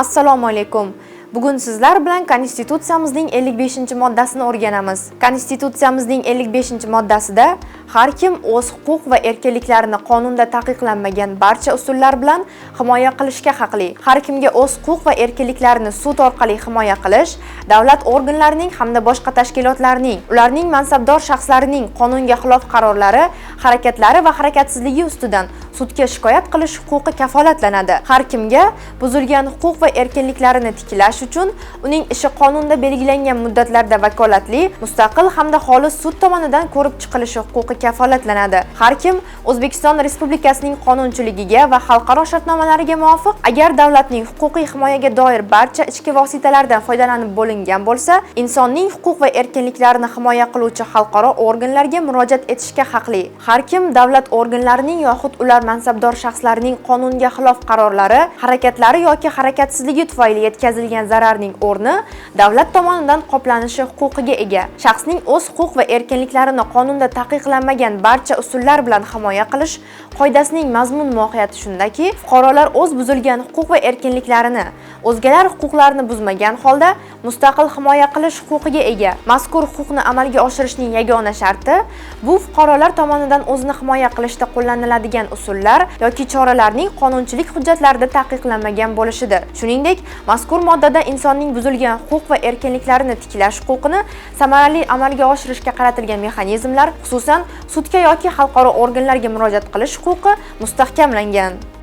assalomu alaykum. Bugun sizlar bilan konstitutsiyamizning 55 moddasini o'rganamiz. Konstitutsiyamizning 55 moddasida har kim o'z huquq va erkinliklarini qonunda taqiqlanmagan barcha usullar bilan himoya qilishga haqli. Har kimga o'z huquq va erkinliklarini sud orqali himoya qilish davlat organlarining hamda boshqa tashkilotlarning ularning mansabdor shaxslarining qonunga xilof qarorlari harakatlari va harakatsizligi ustidan sudga shikoyat qilish huquqi kafolatlanadi. Har kimga buzilgan huquq va erkinliklarini tiklash uchun uning ishi qonunda belgilangan muddatlarda vakolatli mustaqil hamda xolis sud tomonidan ko'rib chiqilishi huquqi kafolatlanadi. Har kim o'zbekiston respublikasining qonunchiligiga va xalqaro shartnomalariga muvofiq agar davlatning huquqiy himoyaga doir barcha ichki vositalardan foydalanib bo'lingan bo'lsa insonning huquq va erkinliklarini himoya qiluvchi xalqaro organlarga murojaat etishga haqli. Har kim davlat organlarining yoxud ular mansabdor shaxslarining qonunga xilof qarorlari harakatlari yoki harakatsizligi tufayli yetkazilgan zararning o'rni davlat tomonidan qoplanishi huquqiga ega. Shaxsning o'z huquq va erkinliklarini qonunda taqiqlanmagan barcha usullar bilan himoya qilish qoidasining mazmun mohiyati shundaki fuqarolar o'z buzilgan huquq va erkinliklarini o'zgalar huquqlarini buzmagan holda mustaqil himoya qilish huquqiga ega mazkur huquqni amalga oshirishning yagona sharti bu fuqarolar tomonidan o'zini himoya qilishda qo'llaniladigan usullar yoki choralarning qonunchilik hujjatlarida taqiqlanmagan bo'lishidir. Shuningdek mazkur moddada insonning buzilgan huquq va erkinliklarini tiklash huquqini samarali amalga oshirishga qaratilgan mexanizmlar xususan sudga yoki xalqaro organlarga murojaat qilish huquqi mustahkamlangan.